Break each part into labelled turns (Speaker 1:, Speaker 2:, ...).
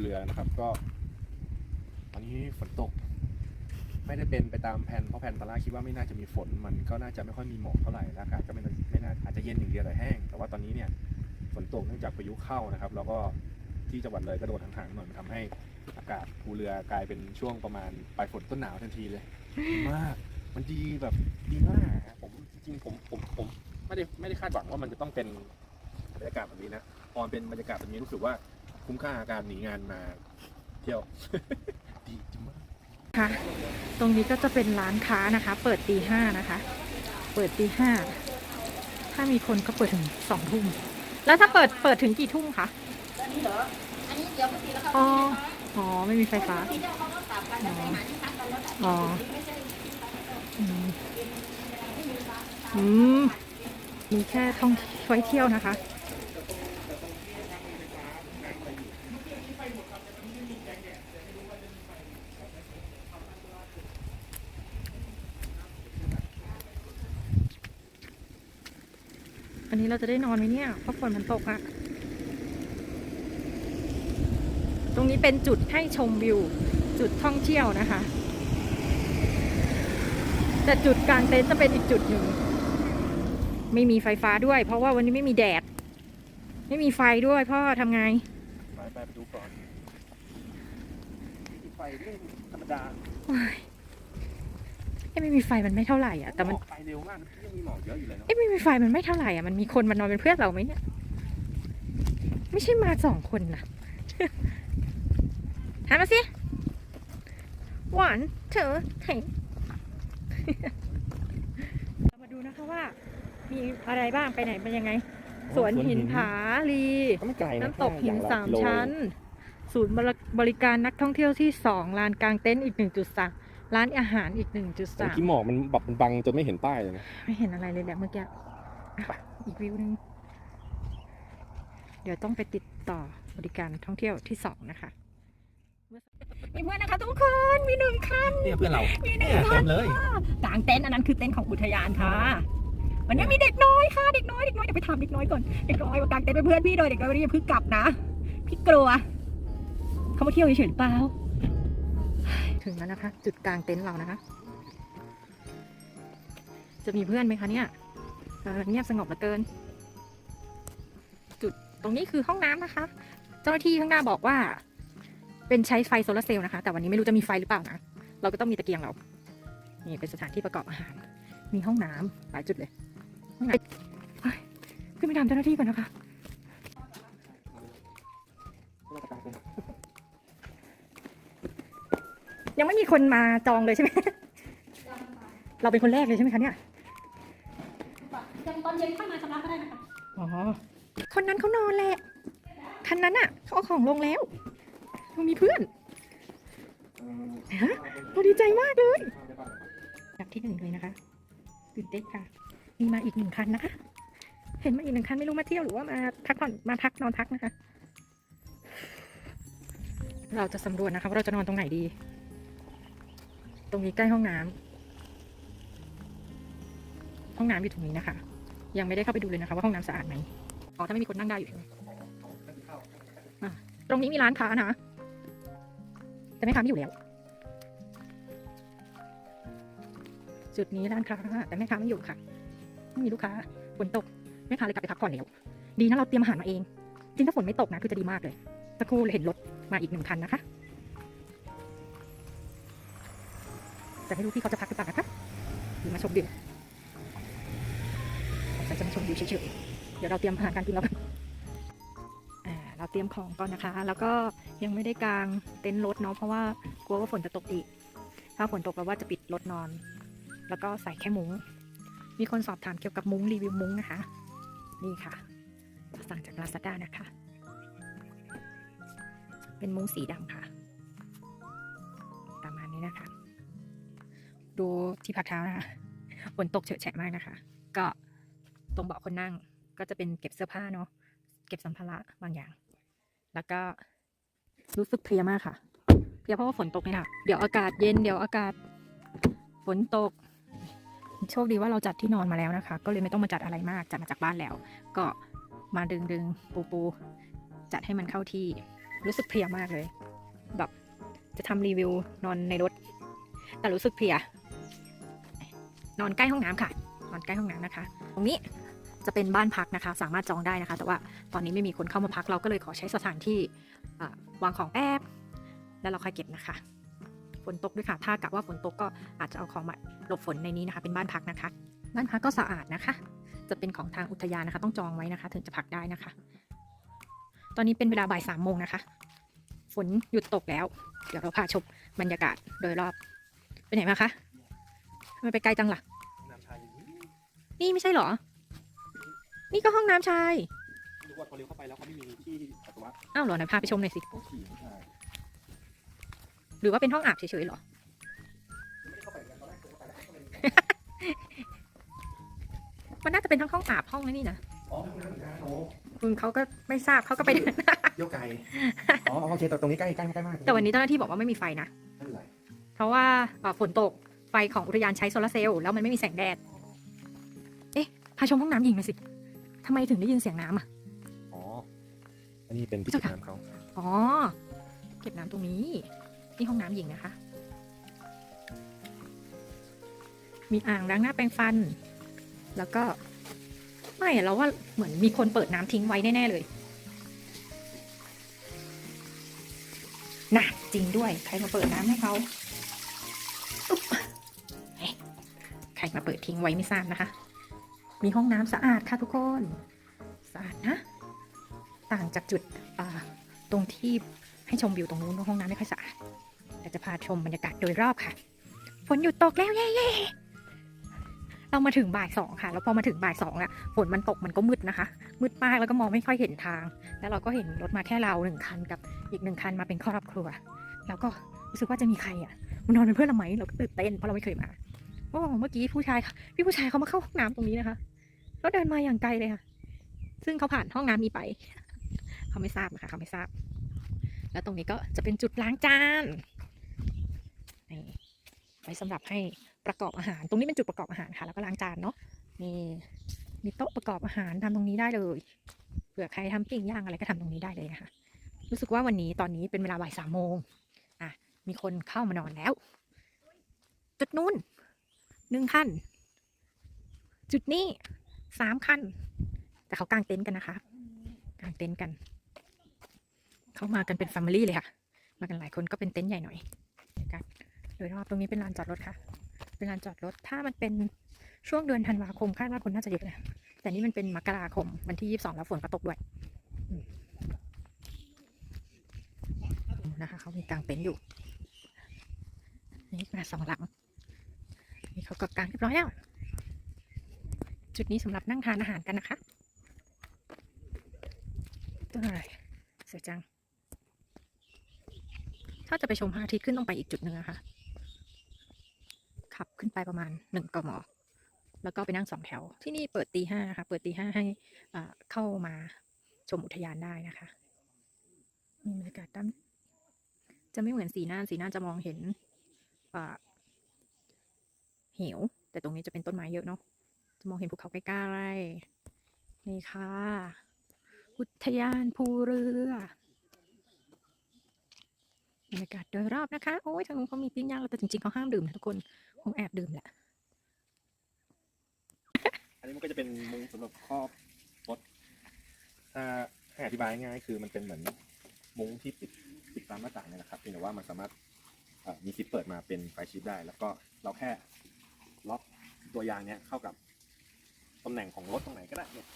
Speaker 1: เรือนะครับ ก็ตอนนี้ฝนตก ไม่ได้เป็นไปตามแผนเพราะแผนตอนแรกคิดว่าไม่น่าจะมีฝน มันก็น่าจะไม่ค่อยมีหมอกเท่าไหร่และอากาศก็ไม่น่าไม่น่าอาจจะเย็นอย่างเดียวแต่แห้ง แต่ว่าตอนนี้เนี่ยฝนตกเนื่องจากพายุเข้านะครับ แล้วก็ที่จังหวัดเลยกระโดดห่างๆหน่อยมันทำให้อากาศภูเรือกลายเป็นช่วงประมาณปลายฝนต้นหนาวทันทีเลยดีมาก มันดีแบบดีมากอะผมจริงๆผมผมผมไม่ได้ไม่ได้คาดหวังว่ามันจะต้องเป็นบรรยากาศแบบนี้นะพอมันเป็นบรรยากาศแบบนี้รู้สึกว่า คุ้มค่ากับการหนีงานมาเที่ยว ดีจริงมาก
Speaker 2: ค่ะ ตรงนี้ก็จะเป็นร้านค้านะคะ เปิดตีห้านะคะ เปิดตีห้า ถ้ามีคนก็เปิดถึงสองทุ่ม แล้วถ้าเปิดเปิดถึงกี่ทุ่มคะ
Speaker 3: อันนี้เหรอ อันนี้เดี๋ยวก็ติดแล้วค่ะ
Speaker 2: อ๋อ อ๋อ ไม่มีไฟฟ้า
Speaker 3: ทีเดียวเขาก็กลับกันแล้วไปหาที่พักกันแล้วแต่
Speaker 2: อ๋อ
Speaker 3: ไม่ใช่
Speaker 2: อืมอืมมีแค่ท่องไว้เที่ยวนะคะ อันนี้เราจะได้นอนไหมเนี่ยเพราะฝนมันตกอะตรงนี้เป็นจุดให้ชมวิว จุดท่องเที่ยวนะคะ แต่จุดกลางเต็นท์จะเป็นอีกจุดหนึ่งไม่มีไฟฟ้าด้วย เพราะว่าวันนี้ไม่มีแดด ไม่มีไฟด้วยพ่อทำไง
Speaker 1: ไปไปไปดูก่อนไฟเรื่องธรรมดา
Speaker 2: เอ้ไม่มีไฟมันไม่เท่าไหร่อะแต่มัน
Speaker 1: หอกไป เร็วมากยังมีหมอกเยอะอยู่เลยเนาะ
Speaker 2: เอ้ไม่มีไฟมันไม่เท่าไหร่อะมันมีคนมานอนเป็นเพื่อนเราไหมเนี่ยไม่ใช่มาสองคนนะหันมาสิหวานเธอเห็นเรามาดูนะคะว่า มีอะไรบ้างไปไหนเป็นยังไง สวนหินผาลี
Speaker 1: ก็ไม่ไกละ
Speaker 2: น้ำตกหิน
Speaker 1: อย่งละ
Speaker 2: สาม
Speaker 1: โล
Speaker 2: ชั้น ศูนย์บริบริการนักท่องเที่ยวที่สองลานกลางเต็นท์อีกหนึ่งจุดสาม ร้านอาหารอีกหนึ่งจุด
Speaker 1: แต่
Speaker 2: สาม
Speaker 1: ที่หมอกมันแบบมันบังจนไม่เห็นป้ายเลยนะ
Speaker 2: ไม่เห็นอะไรเลยแหละเมื่อกี้อะอีกวิวหนึ่งเดี๋ยวต้องไปติดต่อบริการท่องเที่ยวที่สองนะคะมีเพื่อนนะคะทุกคนมีหนึ่งคัน
Speaker 1: เนี่ยเพื่อนเรา
Speaker 2: มีหนึ่ง
Speaker 1: เนี่ย
Speaker 2: คั
Speaker 1: เต็
Speaker 2: น
Speaker 1: มเลย
Speaker 2: กลางเต็นท์อันนั้นคือเต็นท์ของอุทยานค่ะวันนี้มีเด็กน้อยค่ะเด็กน้อยเด็กน้อยเดี๋ยวไปถามเด็กน้อยก่อนเด็กน้อยมากางเต็นท์เป็นเพื่อนพี่โดยเด็กน้อยวันนี้อย่าเพิ่งกลับนะพี่กลัวเขามาเที่ยวเฉยๆหรือเปล่า ถึงแล้วนะคะ จุดกลางเต็นท์เรานะคะ จะมีเพื่อนไหมคะเนี่ยเงียบสงบเหลือเกิน จุดตรงนี้คือห้องน้ำนะคะ เจ้าหน้าที่ข้างหน้าบอกว่า เป็นใช้ไฟโซลาร์เซลล์นะคะ แต่วันนี้ไม่รู้จะมีไฟหรือเปล่านะ เราก็ต้องมีตะเกียงเรา นี่เป็นสถานที่ประกอบอาหาร มีห้องน้ำหลายจุดเลยห้องน้ำเฮ้ยขึ้นไปถามเจ้าหน้าที่ก่อนนะคะ ยังไม่มีคนมาจองเลยใช่ไหม เราเป็นคนแรกเลยใช่ไหมคะเนี่ย
Speaker 3: ยังตอนเย็นเข้ามาชำระก็ได้นะคะ
Speaker 2: อ๋อ คนนั้นเขานอนแหละ คันนั้นอะเขาเอาของลงแล้วเรามีเพื่อนฮะเราดีใจมากเลยอันดับที่หนึ่งเลยนะคะตื่นเต้นค่ะ มีมาอีกหนึ่งคันนะคะ เห็นมาอีกหนึ่งคันไม่รู้มาเที่ยวหรือว่ามาพักผ่อนมาพักนอนพักนะคะ เราจะสำรวจนะคะว่าเราจะนอนตรงไหนดี ตรงนี้ใกล้ห้องน้ำห้องน้ำอยู่ตรงนี้นะคะ ยังไม่ได้เข้าไปดูเลยนะคะ ว่าห้องน้ำสะอาดไหมอ๋อถ้าไม่มีคนนั่งได้อยู่ใช่ไหมตรงนี้มีร้านค้านะ แต่แม่ค้าไม่อยู่แล้ว จุดนี้ร้านค้าแต่แม่ค้าไม่อยู่ค่ะ ไม่มีลูกค้า ฝนตก แม่ค้าเลยกลับไปพักผ่อนแล้ว ดีนะเราเตรียมอาหารมาเอง จริงถ้าฝนไม่ตกนะคือจะดีมากเลย สักครู่เห็นรถมาอีกหนึ่งคันนะคะ แต่ไม่รู้พี่เขาจะพักหรือเปล่านะคะหรือมาชมวิวเราจะมาชมวิวเฉยๆเดี๋ยวเราเตรียมอาหารการกินแล้วกันเราเตรียมของก่อนนะคะ แล้วก็ยังไม่ได้กางเต็นท์รถเนาะเพราะว่ากลัวว่าฝนจะตกอีก ถ้าฝนตกแปลว่าจะปิดรถนอน แล้วก็ใส่แค่มุ้ง มีคนสอบถามเกี่ยวกับมุ้งรีวิวมุ้งนะคะ นี่ค่ะ สั่งจาก Lazada นะคะ เป็นมุ้งสีดำค่ะ ที่พักเท้านะคะฝนตกเฉอะแฉะมากนะคะ ก็ตรงเบาะคนนั่งก็จะเป็นเก็บเสื้อผ้าเนาะเก็บสัมภาระบางอย่าง แล้วก็รู้สึกเพลียมากค่ะเพลียเพราะว่าฝนตกนี่ค่ะ เดี๋ยวอากาศเย็นเดี๋ยวอากาศฝนตก โชคดีว่าเราจัดที่นอนมาแล้วนะคะ ก็เลยไม่ต้องมาจัดอะไรมากจัดมาจากบ้านแล้ว ก็มาดึงดึงปูปูจัดให้มันเข้าที่รู้สึกเพลียมากเลย แบบจะทำรีวิวนอนในรถ แต่รู้สึกเพลีย นอนใกล้ห้องน้ำค่ะ นอนใกล้ห้องน้ำนะคะ ตรงนี้จะเป็นบ้านพักนะคะ สามารถจองได้นะคะ แต่ว่าตอนนี้ไม่มีคนเข้ามาพักเราก็เลยขอใช้สถานที่วางของแป๊บแล้วเราค่อยเก็บนะคะ ฝนตกด้วยค่ะ ถ้ากะว่าฝนตกก็อาจจะเอาของมาหลบฝนในนี้นะคะ เป็นบ้านพักนะคะ บ้านพักก็สะอาดนะคะ จะเป็นของทางอุทยานนะคะ ต้องจองไว้นะคะ ถึงจะพักได้นะคะ ตอนนี้เป็นเวลาบ่ายสามโมงนะคะ ฝนหยุดตกแล้ว เดี๋ยวเราพาชมบรรยากาศโดยรอบไปไหนมาคะ ทำไมไปไกลจังล่ะ
Speaker 1: น้ำชาอย่างนี้
Speaker 2: นี่ไม่ใช่เหรอ นี่ก็ห้องน้ำชาย
Speaker 1: ดูว่าพอเลี้ยวเข้าไปแล้วเขาไม่มีที่ปัสสาวะ
Speaker 2: อ้าวเหรอไหนพาไปชมหน่อยสิ
Speaker 1: ต้องขี่ไม่ได้
Speaker 2: หรือว่าเป็นห้องอาบเฉยๆเหรอ
Speaker 1: ไม่ได้เข้าไปกันตอนแรกเคยเข้าไปแล้วก็เป็น
Speaker 2: มันน่าจะเป็นทั้งห้องอาบห้องนี่นะ
Speaker 1: อ๋อเป็นห้องน้ำเหมือนกันโอ้
Speaker 2: คุณเขาก็ไม่ทราบเขาก็ไปเดิน
Speaker 1: เยี่ยวไก่อ๋อโอเคแต่ตรงนี้ใกล้ใกล้ใกล้มาก
Speaker 2: แต่วันนี้เจ้าหน้าที่บอกว่าไม่มีไฟนะ
Speaker 1: ไม่เป็นไร
Speaker 2: เพราะว่าเอ่อฝนตก ไฟของอุทยานใช้โซลาร์เซลล์แล้วมันไม่มีแสงแดด เอ๊ะ พาชมห้องน้ำหญิงหน่อยสิทำไมถึงได้ยินเสียงน้ำอะ
Speaker 1: อ๋อ อันนี้เป็นที่เก็บน้ำเขา
Speaker 2: อ๋อ เก็บน้ำตรงนี้ นี่ห้องน้ำหญิงนะคะ มีอ่างล้างหน้าแปรงฟัน แล้วก็ ไม่อะเราว่าเหมือนมีคนเปิดน้ำทิ้งไว้แน่ๆเลยน่ะจริงด้วย ใครมาเปิดน้ำให้เขา เปิดทิ้งไว้ไม่ทราบนะคะ มีห้องน้ำสะอาดค่ะทุกคนสะอาดนะ ต่างจากจุดตรงที่ให้ชมวิวตรงนู้นห้องน้ำไม่ค่อยสะอาดแต่จะพาชมบรรยากาศโดยรอบค่ะฝนหยุดตกแล้วเย้ๆเรามาถึงบ่ายสองค่ะ แล้วพอมาถึงบ่ายสองอะฝนมันตกมันก็มืดนะคะ มืดมากแล้วก็มองไม่ค่อยเห็นทาง แล้วเราก็เห็นรถมาแค่เราหนึ่งคันกับอีกหนึ่งคันมาเป็นครอบครัว แล้วก็รู้สึกว่าจะมีใครอะมานอนเป็นเพื่อนเราไหมเราก็ตื่นเต้นเพราะเราไม่เคยมา โอ้เมื่อกี้ผู้ชายค่ะพี่ผู้ชายเขามาเข้าห้องน้ำตรงนี้นะคะแล้วเดินมาอย่างไกลเลยค่ะ ซึ่งเขาผ่านห้องน้ำนี้ไป เขาไม่ทราบนะคะเขาไม่ทราบ แล้วตรงนี้ก็จะเป็นจุดล้างจานนี่ไว้สำหรับให้ประกอบอาหาร ตรงนี้เป็นจุดประกอบอาหารค่ะ แล้วก็ล้างจานเนาะนี่มีโต๊ะประกอบอาหารทำตรงนี้ได้เลยเผื่อใครทำปิ้งย่างอะไรก็ทำตรงนี้ได้เลยนะคะรู้สึกว่าวันนี้ตอนนี้เป็นเวลาบ่ายสามโมงอะมีคนเข้ามานอนแล้วจุดนู้น หนึ่งคัน จุดนี้สามคัน แต่เขากางเต็นท์กันนะคะ กางเต็นท์กัน เขามากันเป็นแฟมิลี่เลยค่ะ มากันหลายคนก็เป็นเต็นท์ใหญ่หน่อยกันโดยรอบตรงนี้เป็นลานจอดรถค่ะ เป็นลานจอดรถ ถ้ามันเป็นช่วงเดือนธันวาคมคาดว่าคนน่าจะเยอะนะ แต่นี่มันเป็นมกราคมวันที่ยี่สิบสองแล้วฝนก็ตกด้วยนะคะเขามีกางเต็นท์อยู่ นี่มาสองหลัง นี่เขาก็กางเรียบร้อยแล้ว จุดนี้สำหรับนั่งทานอาหารกันนะคะต้นอะไรสวยจัง ถ้าจะไปชมพระอาทิตย์ขึ้นต้องไปอีกจุดหนึ่งนะคะ ขับขึ้นไปประมาณหนึ่งกมแล้วก็ไปนั่งสองแถว ที่นี่เปิดตีห้าค่ะ เปิดตีห้าให้เข้ามาชมอุทยานได้นะคะ มีบรรยากาศด้านจะไม่เหมือนสีน่านสีน่านจะมองเห็นอ่า เหว แต่ตรงนี้จะเป็นต้นไม้เยอะเนาะจะมองเห็นภูเขาใกล้ๆนี่ค่ะ อุทยานภูเรือบรรยากาศโดยรอบนะคะ โอ้ยทางนู้นเขามีปิ้งย่างแต่จริงๆเขาห้ามดื่มนะทุกคนคงแอบดื่มแหละ
Speaker 1: อันนี้มันก็จะเป็นมุ้งสำหรับครอบรถถ้าให้อธิบายง่ายคือมันเป็นเหมือนมุ้งที่ปิดปิดตามหน้าต่างเนี่ยนะครับเพียงแต่ว่ามันสามารถมีซิปเปิดมาเป็นไฟชิปได้ แล้วก็เราแค่ ล็อกตัวยางเนี้ยเข้ากับตำแหน่งของรถตรงไหนก็ได้เนี่ย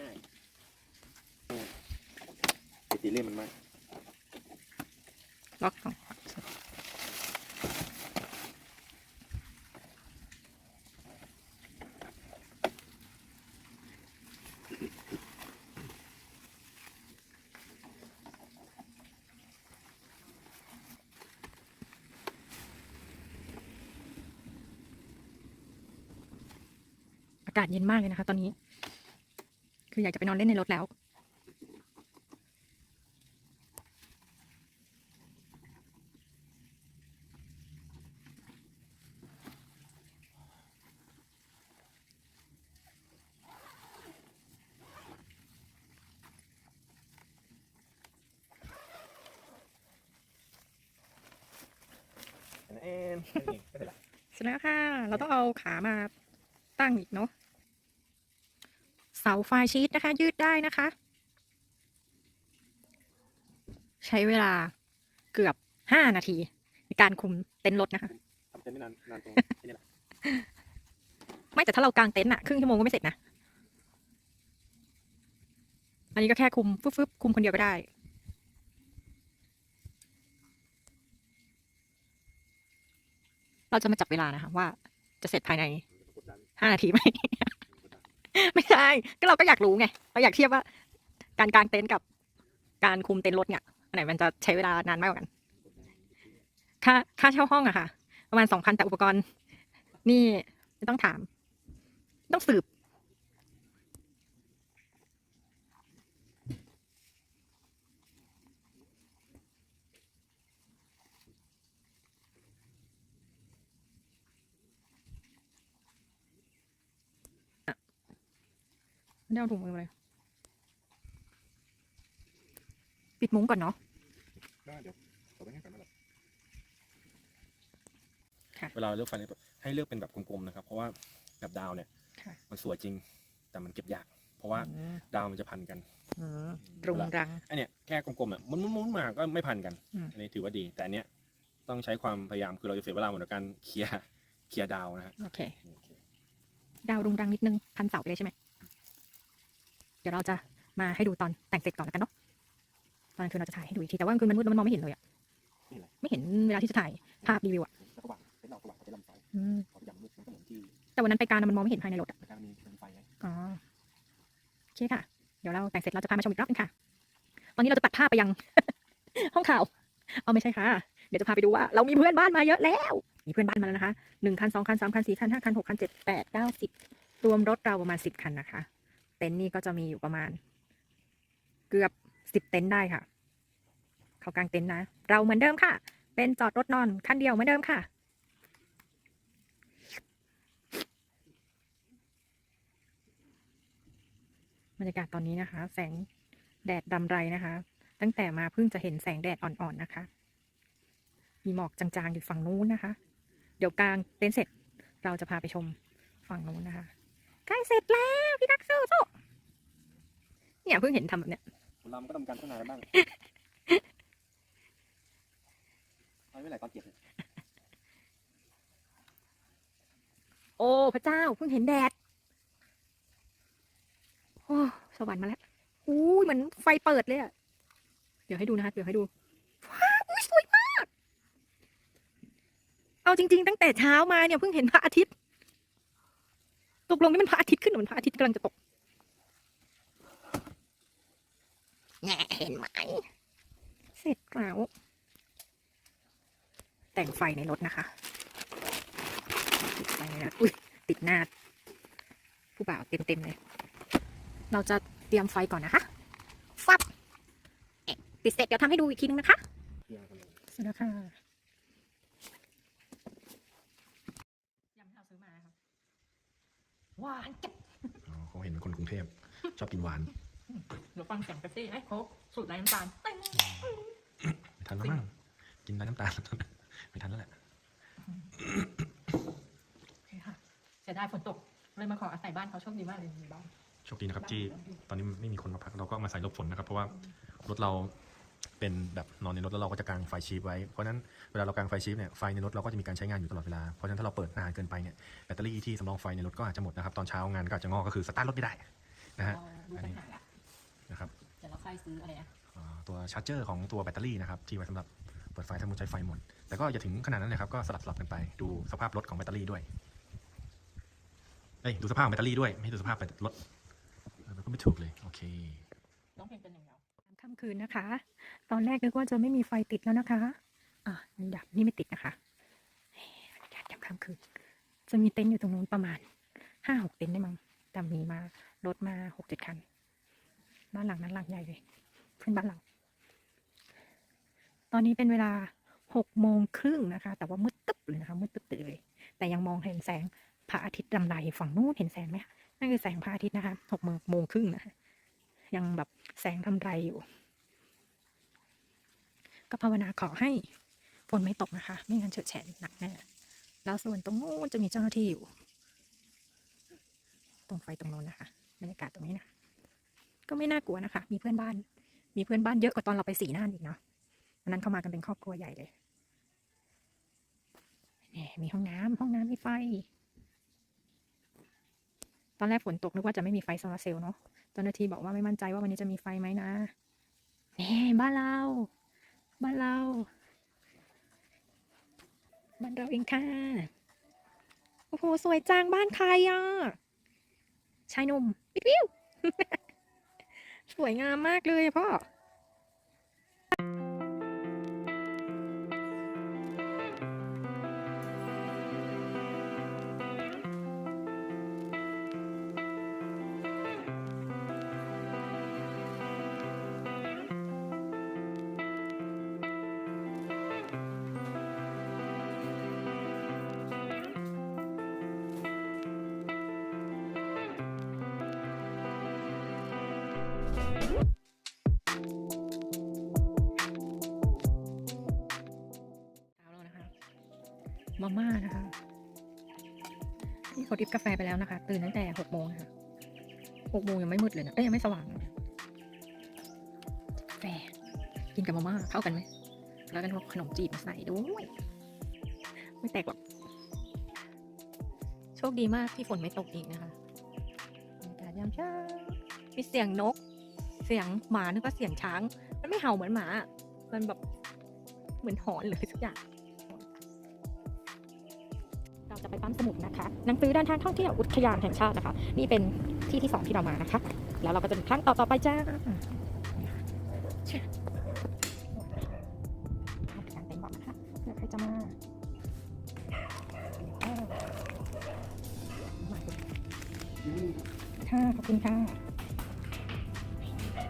Speaker 1: ง่ายๆติดตีเล่มมันมาก
Speaker 2: ล็อกของาศเย็นมากเลยนะคะ ตอนนี้ คืออยากจะไปนอนเล่นในรถแล้ว
Speaker 1: and เส
Speaker 2: ร็จแล้วค่ะ เราต้องเอาขามาตั้งอีกเนาะ เสาไฟชีตนะคะ ยืดได้นะคะ ใช้เวลาเกือบห้านาที ในการคุมเต็นท์รถนะคะ
Speaker 1: ทำเต็นท์ไม่นานนานตรงนี้แหละ
Speaker 2: ไม่แต่ถ้าเรากางเต็นท์อะครึ่งชั่วโมงก็ไม่เสร็จนะอันนี้ก็แค่คุมฟึบๆคุมคนเดียวก็ได้เราจะมาจับเวลานะคะว่าจะเสร็จภายใน
Speaker 1: กดดัน
Speaker 2: ห้านาทีไหม
Speaker 1: กดดัน
Speaker 2: ไม่ใช่ ก็เราก็อยากรู้ไง เราอยากเทียบว่า การกางเต็นท์กับการคุมเต็นท์รถเนี่ยอันไหนมันจะใช้เวลานานมากกว่ากัน ค่าค่าเช่าห้องอะค่ะ ประมาณสองพันแต่อุปกรณ์ นี่ไม่ต้องถาม ต้องสืบ ไม่ได้เอาถุงมือมาเลย ปิดมุ้งก่อนเนาะ
Speaker 1: ได้เดี๋ยวขอไปให้ก่อนนะแบบ
Speaker 2: ค่ะ
Speaker 1: เวลาเราเลือกไฟเนี่ยให้เลือกเป็นแบบกลมๆนะครับ เพราะว่าแบบดาวเนี่ย
Speaker 2: ค่ะ
Speaker 1: มันสวยจริง แต่มันเก็บยาก เพราะว่าดาวมันจะพันกัน
Speaker 2: รุงรัง
Speaker 1: อันเนี้ยแค่กลมๆอะมุนๆๆมาก็ไม่พันกัน
Speaker 2: อืม
Speaker 1: อันนี้ถือว่าดี แต่อันเนี้ยต้องใช้ความพยายามคือเราจะเสียเวลาหมดกับการเคลียร์เคลียร์ดาวนะฮะ
Speaker 2: โอเค ดาวรุงรังนิดนึงพันเสาไปเลยใช่ไหม เดี๋ยวเราจะมาให้ดูตอนแต่งเสร็จก่อนแล้วกันเนาะตอนกลางคืนเราจะถ่ายให้ดูอีกทีแต่ว่ากลางคืนมันมืดแล้วมันมองไม่เห็นเลยอะ
Speaker 1: นี่แหละ
Speaker 2: ไม่เห็นเวลาที่จะถ่ายภาพรีวิวอะ
Speaker 1: แล้วก็วางเป็นเราก็วางเป็นลำไฟ
Speaker 2: อืม
Speaker 1: พอพยายามมืดมันก็เหมือนที่
Speaker 2: แต่วันนั้นไปการอะมันมองไม่เห็นภายในรถอะ
Speaker 1: ในการมีเป็นไฟไง
Speaker 2: อ๋อโอเคค่ะ เดี๋ยวเราแต่งเสร็จเราจะพามาชมอีกรอบนึงค่ะ ตอนนี้เราจะตัดภาพไปยัง ห้องข่าวเอาไม่ใช่ค่ะ เดี๋ยวจะพาไปดูว่า เรามีเพื่อนบ้านมาเยอะแล้ว มีเพื่อนบ้านมาแล้วนะคะหนึ่งคันสองคันสามคันสี่คันห้าคันหกคันเจ็ดแปดเก้าสิบรวมรถเราประมาณสิบคันนะคะเต็นท์นี่ก็จะมีอยู่ประมาณ เกือบสิบเต็นท์ได้ค่ะ เขากางเต็นท์นะ เราเหมือนเดิมค่ะ เป็นจอดรถนอนคันเดียวเหมือนเดิมค่ะ บรรยากาศตอนนี้นะคะ แสงแดดรำไรนะคะ ตั้งแต่มาเพิ่งจะเห็นแสงแดดอ่อนๆนะคะ มีหมอกจางๆอยู่ฝั่งนู้นนะคะ เดี๋ยวกลางเต็นท์เสร็จเราจะพาไปชมฝั่งนู้นนะคะ ใกล้เสร็จแล้ว พี่ดักสู้สู้เนี่ยเพิ่งเห็นทำแบบเนี้ย
Speaker 1: คนเรามันก็ต้องการพัฒนาบ้างเอาไม่ไหลตอนเก็บเนี่ย
Speaker 2: โอ้พระเจ้าเพิ่งเห็นแดดโอ้สวรรค์มาแล้วอู้ยเหมือนไฟเปิดเลยอะเดี๋ยวให้ดูนะคะเดี๋ยวให้ดูว้าวอุ๊ยสวยมาก เอาจริง ๆ ตั้งแต่เช้ามาเนี่ยเพิ่งเห็นพระอาทิตย์ ตกลงนี่มันพระอาทิตย์ขึ้นหรือมันพระอาทิตย์กำลังจะตกแง่เห็นไหม เสร็จแล้วแต่งไฟในรถนะคะ ติดไฟในรถอุ้ยติดหน้า ผู้บ่าวเต็มๆเลย เราจะเตรียมไฟก่อนนะคะฟับเอ๊ะปิดเสร็จเดี๋ยวทำให้ดูอีกทีนึงนะคะ
Speaker 1: เคลียร์กันเลย
Speaker 2: เสร็จแล้วค่ะยำที่เราซื้อมาครับ หวานจัด
Speaker 1: อ๋อเขาเห็นคนกรุงเทพชอบกินหวาน
Speaker 2: เดี๋ยวฟังเสียงเป๊ปซี่ไอ้โค้กสูตรไร้น้ำตาลเต้ง
Speaker 1: ไม่ทันแล้วมั้งกินได้น้ำตาลไม่ทันแล้วแหละ
Speaker 2: โอเคค่ะเสียดายฝนตกเลยมาขออาศัยบ้านเขาโชคดีมากเลยมีบ้าน
Speaker 1: โชคดีนะครับที่ตอนนี้ไม่มีคนมาพักเราก็มาใส่หลบฝนนะครับ เพราะว่ารถเรา เป็นแบบนอนในรถแล้วเราก็จะกางไฟชีพไว้ เพราะฉะนั้นเวลาเรากางไฟชีพเนี่ยไฟในรถเราก็จะมีการใช้งานอยู่ตลอดเวลา เพราะฉะนั้นถ้าเราเปิดนานเกินไปเนี่ยแบตเตอรี่ที่สำรองไฟในรถก็อาจจะหมดนะครับตอนเช้างานก็อาจจะงอกก็คือสตาร์ทรถไม่ได้นะฮะ
Speaker 2: ดูปัญหาละ
Speaker 1: นะครับ
Speaker 2: เดี๋ยวเราค่อยซื้ออะไรอะ
Speaker 1: อ่าตัวชาร์จเจอร์ของตัวแบตเตอรี่นะครับที่ไว้สำหรับเปิดไฟถ้ามุดใช้ไฟหมด แต่ก็อย่าถึงขนาดนั้นเลยครับก็สลับสลับกันไปดูสภาพรถของแบตเตอรี่ด้วยเอ้ยดูสภาพของแบตเตอรี่ด้วย ไม่ใช่ดูสภาพแบตรถเออมันก็ไม่ถูกเลย โอเค
Speaker 2: ร้องเพลงเป็นอย่างเดียว คืนนะคะ ตอนแรกนึกว่าจะไม่มีไฟติดแล้วนะคะ อะนี่ดับนี่ไม่ติดนะคะบรรยากาศยามค่ำคืนจะมีเต็นท์อยู่ตรงนู้นประมาณห้าหกเต็นท์ได้มั้งแต่มีมารถมาหกเจ็ดคันบ้านหลังนั้นหลังใหญ่เลยเพื่อนบ้านเราตอนนี้เป็นเวลาหกโมงครึ่งนะคะ แต่ว่ามืดตึ๊บเลยนะคะมืดตึ๊บเลย แต่ยังมองเห็นแสงพระอาทิตย์รำไรฝั่งนู้นเห็นแสงไหมนั่นคือแสงพระอาทิตย์นะคะหกโมงโมงครึ่งนะคะยังแบบแสงทำไรอยู่ ก็ภาวนาขอให้ฝนไม่ตกนะคะ ไม่งั้นเฉอะแฉะหนักแน่แล้วส่วนตรงนู้นจะมีเจ้าหน้าที่อยู่ ตรงไฟตรงโน้นนะคะบรรยากาศตรงนี้นะก็ไม่น่ากลัวนะคะ มีเพื่อนบ้าน มีเพื่อนบ้านเยอะกว่าตอนเราไปสีน่านอีกเนาะวันนั้นเข้ามากันเป็นครอบครัวใหญ่เลยนี่มีห้องน้ำห้องน้ำมีไฟ ตอนแรกฝนตกนึกว่าจะไม่มีไฟโซลาเซลล์เนาะเจ้าหน้าที่บอกว่าไม่มั่นใจว่าวันนี้จะมีไฟไหมนะนี่บ้านเรา บ้านเราบ้านเราเองค่ะ โอ้โห สวยจังบ้านใครอะ ชายหนุ่มปิ๊วสวยงามมากเลยพ่อ มาม่านะคะนี่เขาดิบกาแฟไปแล้วนะคะ ตื่นตั้งแต่หกโมงนะคะหกโมงยังไม่มืดเลยนะ เอ้ยยังไม่สว่างกาแฟกินกับมาม่าเข้ากันไหม แล้วกันพวกขนมจีบมาใส่ด้วย ไม่แตกหรอก โชคดีมากที่ฝนไม่ตกอีกนะคะบรรยากาศยามเช้ามีเสียงนก เสียงหมานึกว่าเสียงช้าง มันไม่เห่าเหมือนหมา มันแบบเหมือนหอนหรือสักอย่าง เราจะไปปั๊มสมุดนะคะหนังสือเดินทางท่องเที่ยวอุทยานแห่งชาตินะคะ นี่เป็นที่ที่สองที่เรามานะคะ แล้วเราก็จะมีครั้งต่อต่อๆไปจ้า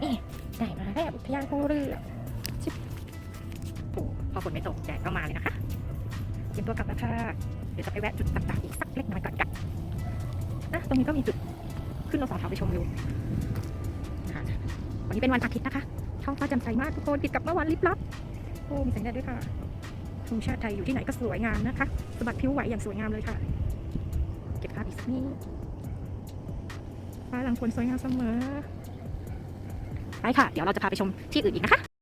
Speaker 2: เอ๊ะได้มาแล้วอุทยานภูเรือชิบโอ้พอฝนไม่ตกแดดก็มาเลยนะคะเตรียมตัวกลับแล้วค่ะเดี๋ยวจะไปแวะจุดต่างๆอีกสักเล็กน้อยก่อนกันนะตรงนี้ก็มีจุดขึ้นรถสองแถวไปชมวิววันนี้เป็นวันอาทิตย์นะคะท้องฟ้าแจ่มใสมากทุกคนติดกับเมื่อวานลิบลับโอ้มีแสงแดดด้วยค่ะธงชาติไทยอยู่ที่ไหนก็สวยงามนะคะสะบัดผิวไหวอย่างสวยงามเลยค่ะ เก็บภาพอีกสักนิดฟ้าหลังฝนสวยงามเสมอ ไปค่ะ เดี๋ยวเราจะพาไปชมที่อื่นอีกนะคะ